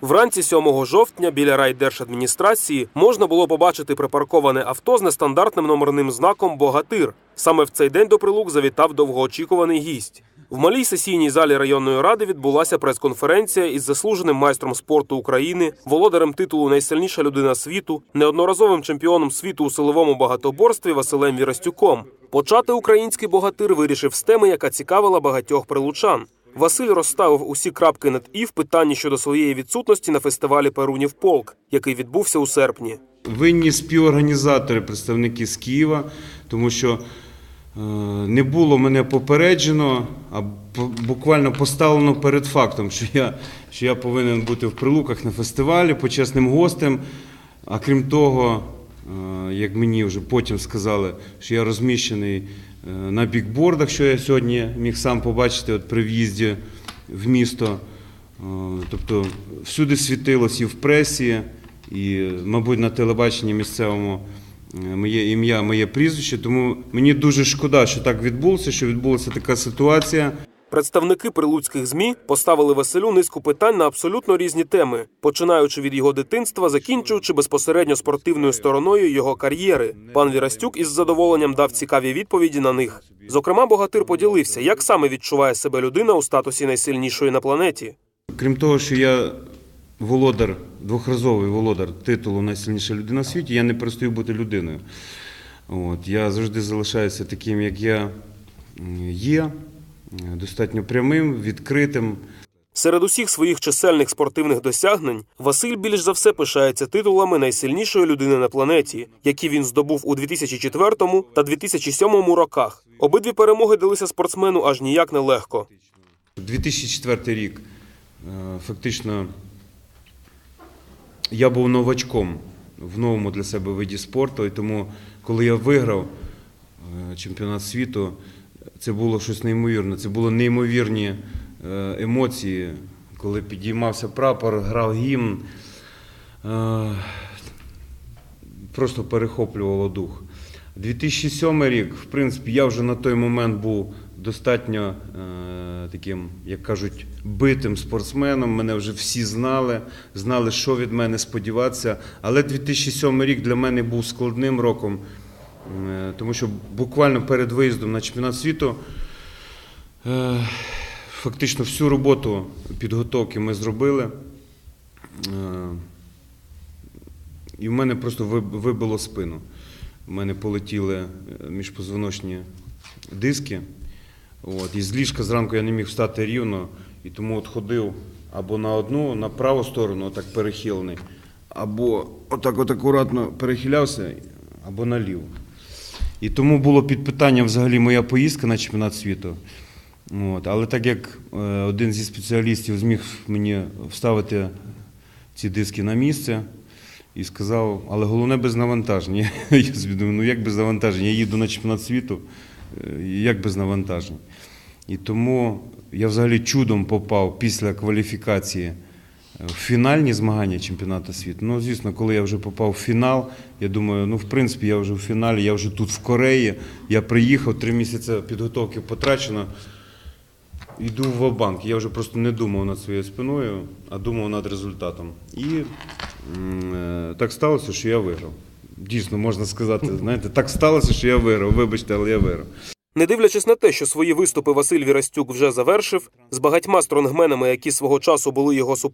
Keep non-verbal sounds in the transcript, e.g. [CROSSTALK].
Вранці 7 жовтня біля райдержадміністрації можна було побачити припарковане авто з нестандартним номерним знаком Богатир. Саме в цей день до прилук завітав довгоочікуваний гість. В малій сесійній залі районної ради відбулася прес-конференція із заслуженим майстром спорту України, володарем титулу Найсильніша людина світу, неодноразовим чемпіоном світу у силовому багатоборстві Василем Вірастюком. Почати український богатир вирішив з теми, яка цікавила багатьох прилучан. Василь розставив усі крапки над і в питанні щодо своєї відсутності на фестивалі Перунів Полк, який відбувся у серпні. Винні співорганізатори, представники з Києва, тому що е, не було мене попереджено, а буквально поставлено перед фактом, що я, що я повинен бути в Прилуках на фестивалі почесним гостем. А крім того, як мені вже потім сказали, що я розміщений е, на бікбордах, що я сьогодні міг сам побачити от при в'їзді в місто. Е, Тобто всюди світилось і в пресі, і, мабуть, на телебаченні місцевому е, моє ім'я, моє прізвище. Тому мені дуже шкода, що так відбулося, що відбулася така ситуація. Представники прилуцьких змі поставили Василю низку питань на абсолютно різні теми, починаючи від його дитинства, закінчуючи безпосередньо спортивною стороною його кар'єри. Пан Вірастюк із задоволенням дав цікаві відповіді на них. Зокрема, богатир поділився, як саме відчуває себе людина у статусі найсильнішої на планеті. Крім того, що я володар, двохразовий володар титулу Найсильніша людина в світі, я не перестаю бути людиною. От, я завжди залишаюся таким, як я є, достатньо прямим, відкритим. Серед усіх своїх чисельних спортивних досягнень Василь більш за все пишається титулами найсильнішої людини на планеті, які він здобув у 2004 та 2007 роках. Обидві перемоги далися спортсмену аж ніяк не легко. 2004 рік е, фактично я був новачком в новому для себе виді спорту, і тому, коли я виграв е, чемпіонат світу, це було щось неймовірне. Це були неймовірні е, емоції, коли підіймався прапор, грав гімн. Е, Просто перехоплювало дух. 2007 рік, в принципі, я вже на той момент був достатньо е, таким, як кажуть, битим спортсменом. Мене вже всі знали, знали, що від мене сподіватися. Але 2007 рік для мене був складним роком, тому що буквально перед виїздом на чемпіонат світу е, фактично всю роботу підготовки ми зробили. Е, і в мене просто вибило спину. У мене полетіли е, міжпозвоночні диски. От. І з ліжка зранку я не міг встати рівно, і тому от ходив або на одну, на праву сторону, отак перехилений, або отак от акуратно перехилявся, або наліво. І тому було під питанням взагалі моя поїздка на чемпіонат світу. От. Але так як е, один зі спеціалістів зміг мені вставити ці диски на місце і сказав, але головне без навантаження. [LAUGHS] Я думаю, ну як без навантаження? Я їду на чемпіонат світу, е, як без навантажень. І тому я взагалі чудом попав після кваліфікації фінальні змагання чемпіонату світу. Ну, звісно, коли я вже попав в фінал, я думаю, ну в принципі, я вже в фіналі, я вже тут в Кореї. Я приїхав, три місяці підготовки потрачено. Йду в банк. Я вже просто не думав над своєю спиною, а думав над результатом. І е, так сталося, що я виграв. Дійсно, можна сказати, знаєте, так сталося, що я виграв. Вибачте, але я виграв. Не дивлячись на те, що свої виступи Василь Вірастюк вже завершив, з багатьма стронгменами, які свого часу були його суперниками,